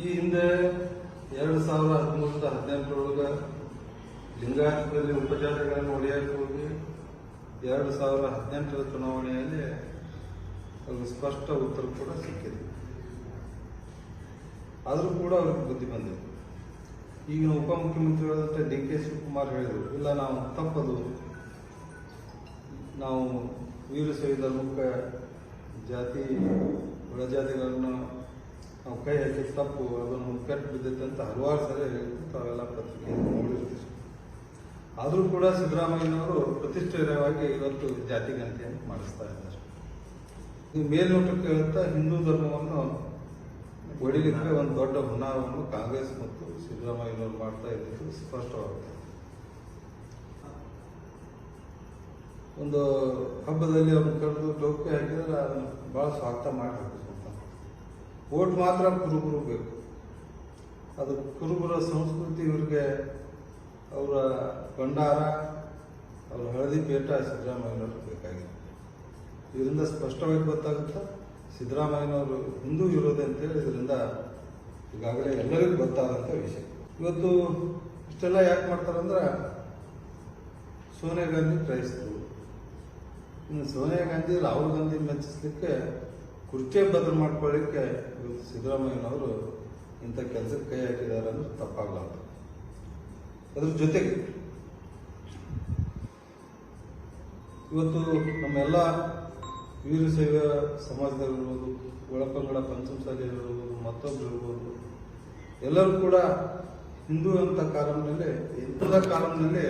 ಈ ಹಿಂದೆ ಎರಡು ಸಾವಿರದ ಹದಿಮೂರರಿಂದ ಹದಿನೆಂಟರೊಳಗೆ ಲಿಂಗಾಯತದಲ್ಲಿ ಉಪಚಾರಗಳನ್ನು ಒಡೆಯಕ್ಕೆ ಹೋಗಿ ಎರಡು ಸಾವಿರದ ಹದಿನೆಂಟರ ಚುನಾವಣೆಯಲ್ಲಿ ಅದು ಸ್ಪಷ್ಟ ಉತ್ತರ ಕೂಡ ಸಿಕ್ಕಿದೆ. ಆದರೂ ಕೂಡ ಅವ್ರಿಗೆ ಬುದ್ಧಿ ಬಂದಿದೆ ಈಗಿನ ಉಪಮುಖ್ಯಮಂತ್ರಿಗಳಾದಂಥ ಡಿ ಕೆ ಶಿವಕುಮಾರ್ ಹೇಳಿದರು, ಇಲ್ಲ ನಾವು ತಪ್ಪದು. ನಾವು ವೀರಶೈವ ಧರ್ಮಕ್ಕೆ ಜಾತಿ ಒಳಜಾತಿಗಳನ್ನು ನಾವು ಕೈ ಹಾಕಿದ ತಪ್ಪು ಅದನ್ನು ಕೆಟ್ಟು ಬಿದ್ದೈತೆ ಅಂತ ಹಲವಾರು ಹೇಳಿದ್ದು ತಾವೆಲ್ಲ ಪತ್ರಿಕೆ ನೋಡಿರ್ತೀವಿ ಆದರೂ ಕೂಡ ಸಿದ್ದರಾಮಯ್ಯನವರು ಪ್ರತಿಷ್ಠಿತವಾಗಿ ಇವತ್ತು ಜಾತಿ ಗಣತಿಯನ್ನು ಮಾಡಿಸ್ತಾ ಇದ್ದಾರೆ. ಈ ಮೇಲ್ನೋಟಕ್ಕೆ ಅಂತ ಹಿಂದೂ ಧರ್ಮವನ್ನು ಒಡಿಲಿಕ್ಕೆ ಒಂದು ದೊಡ್ಡ ಹುನ್ನಾರವನ್ನು ಕಾಂಗ್ರೆಸ್ ಮತ್ತು ಸಿದ್ದರಾಮಯ್ಯನವರು ಮಾಡ್ತಾ ಇದ್ದಿದ್ದು ಸ್ಪಷ್ಟವಾಗುತ್ತೆ. ಒಂದು ಹಬ್ಬದಲ್ಲಿ ಅವ್ರನ್ನ ಕರೆದು ಟೋಪಿ ಹಾಕಿದ್ರೆ ಅದನ್ನು ಭಾಳ ಸ್ವಾಗತ ಮಾಡಿ ಹಾಕಿಸ್ಬಿಡ್ತಾನೆ ಓಟ್ ಮಾತ್ರ ಕುರುಬರು ಬೇಕು. ಅದು ಕುರುಬರ ಸಂಸ್ಕೃತಿ ಇವರಿಗೆ ಅವರ ಭಂಡಾರ, ಅವರ ಹಳದಿ ಪೇಟ ಸಿದ್ದರಾಮಯ್ಯನವ್ರಿಗೆ ಬೇಕಾಗಿದೆ ಇದರಿಂದ ಸ್ಪಷ್ಟವಾಗಿ ಗೊತ್ತಾಗುತ್ತೆ, ಸಿದ್ದರಾಮಯ್ಯನವರು ಹಿಂದೂ ಇರೋದೆ ಅಂತೇಳಿ ಇದರಿಂದ ಈಗಾಗಲೇ ಎಲ್ಲರಿಗೂ ಗೊತ್ತಾದಂಥ ವಿಷಯ. ಇವತ್ತು ಇಷ್ಟೆಲ್ಲ ಯಾಕೆ ಮಾಡ್ತಾರಂದ್ರೆ, ಸೋನಿಯಾ ಗಾಂಧಿ ಕ್ರೈಸ್ತರು. ಇನ್ನು ಸೋನಿಯಾ ಗಾಂಧಿ ರಾಹುಲ್ ಗಾಂಧಿ ಮೆಚ್ಚಿಸ್ಲಿಕ್ಕೆ ಕುರ್ಚಿ ಬದಲು ಮಾಡ್ಕೊಳ್ಳಿಕ್ಕೆ ಸಿದ್ದರಾಮಯ್ಯನವರು ಇಂಥ ಕೆಲಸಕ್ಕೆ ಕೈ ಹಾಕಿದ್ದಾರೆ ಅಂದ್ರೆ ತಪ್ಪಾಗಲಾರ್ದು. ಅದ್ರ ಜೊತೆಗೆ ಇವತ್ತು ನಮ್ಮೆಲ್ಲ ವೀರಶೈವ ಸಮಾಜದಲ್ಲಿರ್ಬೋದು ಒಳಪಂಗಡ ಪಂಚಮಸಾಲಿಯಲ್ಲಿರ್ಬೋದು ಮತ್ತೊಬ್ರು ಇರ್ಬೋದು, ಎಲ್ಲರೂ ಕೂಡ ಹಿಂದೂ ಅಂತ ಕಾಲಂನಲ್ಲಿ ಇಂಥದ ಕಾಲಂನಲ್ಲಿ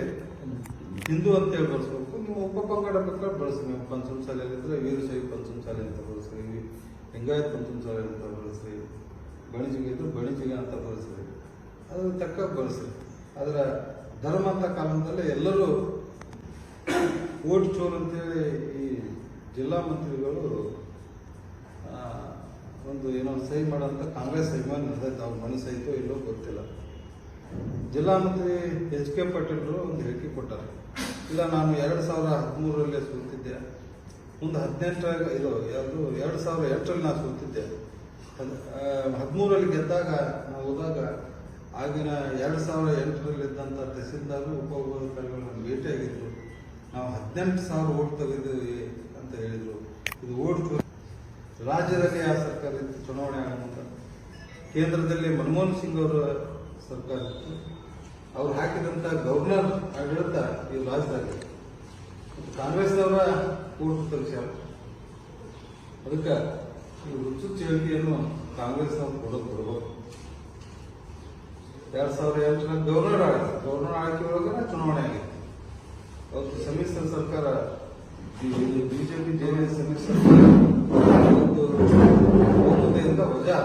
ಹಿಂದೂ ಅಂತ ಹೇಳಿ ಬಳಸ್ಬೇಕು. ನೀವು ಉಪಪಂಗಡ ಬೇಕಾದ್ರೆ ಬಳಸಿ ನೀವು ಪಂಚಮಸಾಲಿಯಲ್ಲಿದ್ದರೆ ವೀರಶೈವ ಶಾಲೆ ಅಂತ ಬಳಸ್ರಿ, ಲಿಂಗಾಯತ್ ಶಾಲೆ ಅಂತ ಬಳಸ್ರಿ ಬಣಿಜಿಗೆ ಇದ್ರೆ ಬಣಿಜಿಗೆ ಅಂತ ಬಳಸ್ರಿ. ಅದ್ರ ತಕ್ಕ ಬಳಸ್ರಿ. ಆದ್ರೆ ಧರ್ಮ ಅಂತ ಕಾಲದಲ್ಲಿ ಎಲ್ಲರೂ ಓಟ್ ಚೋರ್ ಅಂತೇಳಿ ಈ ಜಿಲ್ಲಾ ಮಂತ್ರಿಗಳು ಒಂದು ಏನೋ ಸಹಿ ಮಾಡೋಂಥ ಕಾಂಗ್ರೆಸ್ ಅಭಿಮಾನಿ ನಡೆದೈತೆ ಅವ್ರ ಐತೋ ಇಲ್ಲೋ ಗೊತ್ತಿಲ್ಲ. ಜಿಲ್ಲಾ ಮಂತ್ರಿ ಎಚ್ ಕೆ ಪಾಟೀಲ್ರು ಒಂದು ಹೇಳಿಕೆ ಕೊಟ್ಟಾರೆ. ಇಲ್ಲ, ನಾನು ಎರಡು ಸಾವಿರ ಹದಿಮೂರರಲ್ಲಿ ಸೋತಿದ್ದೆ. ಮುಂದೆ ಹದಿನೆಂಟರಾಗ, ಇದು ಯಾವುದು ಎರಡು ಸಾವಿರ ಎಂಟರಲ್ಲಿ ನಾನು ಸೋತಿದ್ದೆ. ಹದಿಮೂರಲ್ಲಿ ಗೆದ್ದಾಗ ನಾವು ಹೋದಾಗ ಆಗಿನ ಎರಡು ಸಾವಿರ ಎಂಟರಲ್ಲಿ ಇದ್ದಂಥ ತಹಸೀಲ್ದಾರು, ಉಪವಿಭಾಗಾಧಿಕಾರಿಗಳು ಭೇಟಿಯಾಗಿದ್ದರು ನಾವು ಹದಿನೆಂಟು ಸಾವಿರ ಓಟ್ ತೆಗೆದಿದ್ದೀವಿ ಅಂತ ಹೇಳಿದರು. ಇದು ಓಟ್ ರಾಜ್ಯದಲ್ಲಿ ಯಾವ ಸರ್ಕಾರ ಇತ್ತು ಚುನಾವಣೆ ಆಗುವಂಥ ಕೇಂದ್ರದಲ್ಲಿ ಮನಮೋಹನ್ ಸಿಂಗ್ ಅವರ ಸರ್ಕಾರ ಇತ್ತು. ಅವ್ರು ಹಾಕಿದಂತ ಗವರ್ನರ್ ಆಡಳಿತ ಈ ರಾಜ್ಯದಾಗ ಕಾಂಗ್ರೆಸ್ನವರ ಪೂರ್ತಿ ತೆಗೆಸ್ಯಾರ ಅದಕ್ಕೆ ಈ ಹುಚ್ಚು ಹೇಳಿಕೆಯನ್ನು ಕಾಂಗ್ರೆಸ್ನವ್ರು ಕೊಡೋದು ಕೊಡಬಹುದು ಎರಡ್ ಸಾವಿರದ ಎಂಟರ ಗವರ್ನರ್ ಆಳಿತು ಗವರ್ನರ್ ಆಯ್ಕೆ ಒಳಗೆ ಚುನಾವಣೆ ಆಗಿತ್ತು. ಅವತ್ತು ಸಮ್ಮಿಶ್ರ ಸರ್ಕಾರ ಬಿಜೆಪಿ ಜೆಡಿಎಸ್ ಸಮ್ಮಿಶ್ರ ಸರ್ಕಾರ ಒಂದು ಬಹುಮತದಿಂದ ವಜಾ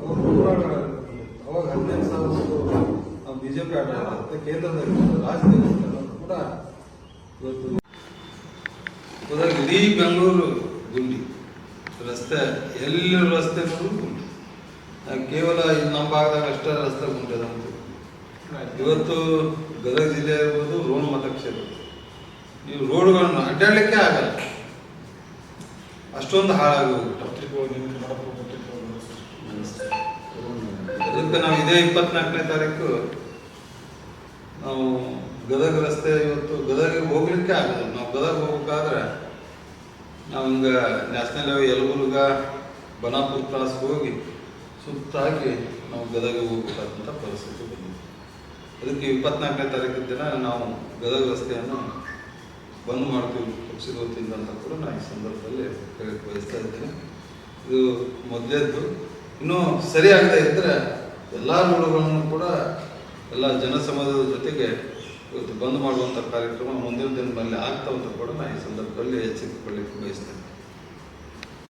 ಅವರು ಹೋರಾಟ ಅವಾಗ ಹದಿನೈದು ಸಾವಿರ ನಾವು ಬಿಜೆಪಿ ಆಡಳಿತ ಕೇಂದ್ರದಲ್ಲಿ ಕೂಡ ಇವತ್ತು ಇಡೀ ಬೆಂಗಳೂರು ಗುಂಡಿ ರಸ್ತೆ ಎಲ್ಲಿ ರಸ್ತೆ ಗುಂಡಿ ಕೇವಲ ಇಲ್ಲಿ ನಮ್ಮ ಭಾಗದಾಗ ಅಷ್ಟೇ ರಸ್ತೆ ಗುಂಡಿ ಅದಂತ ಇವತ್ತು ಗದಗ ಜಿಲ್ಲೆ ಇರ್ಬೋದು, ರೋಣ ಮತಕ್ಷೇತ್ರ ನೀವು ರೋಡ್ಗಳನ್ನು ಅಡ್ಡಾಡಲಿಕ್ಕೆ ಆಗಲ್ಲ. ಅಷ್ಟೊಂದು ಹಾಳಾಗಿ ಹೋಗ್ಬಿಟ್ಟು ಅದಕ್ಕೆ ನಾವು ಇದೇ ಇಪ್ಪತ್ನಾಲ್ಕನೇ ತಾರೀಕು ನಾವು ಗದಗ ರಸ್ತೆ ಇವತ್ತು ಗದಗ ಹೋಗ್ಲಿಕ್ಕೆ ಆಗಲ್ಲ ನಾವು ಗದಗ ಹೋಗ್ಬೇಕಾದ್ರೆ ನಾವು ಹಿಂಗೆ national highway Yelburga, Banapura cross ಹೋಗಿ ಸುತ್ತಾಗಿ ನಾವು ಗದಗ ಹೋಗ್ಬೇಕಾದಂಥ ಪರಿಸ್ಥಿತಿ ಬಂದಿದೆ. ಅದಕ್ಕೆ ಇಪ್ಪತ್ನಾಲ್ಕನೇ ತಾರೀಕು ದಿನ ನಾವು ಗದಗ ರಸ್ತೆಯನ್ನು ಬಂದ್ ಮಾಡ್ತೀವಿ. ಪಕ್ಷದ ಕೂಡ ನಾನು ಈ ಸಂದರ್ಭದಲ್ಲಿ ಹೇಳಕ್ಕೆ ಬಯಸ್ತಾ ಇದ್ದೇನೆ. ಇದು ಮೊದಲೇದ್ದು. ಇನ್ನೂ ಸರಿಯಾಗದೇ ಇದ್ದರೆ ಎಲ್ಲ ರೋಡ್ಗಳನ್ನು ಕೂಡ ಎಲ್ಲ ಜನಸಮಾಜದ ಜೊತೆಗೆ ಇವತ್ತು ಬಂದ್ ಮಾಡುವಂಥ ಕಾರ್ಯಕ್ರಮ ಮುಂದಿನ ದಿನದಲ್ಲಿ ಆಗ್ತಾವಂತ ಕೂಡ ನಾನು ಈ ಸಂದರ್ಭದಲ್ಲಿ ಎಚ್ಚರಿಕೊಳ್ಳಿಕ್ಕೆ ಬಯಸ್ತೇನೆ.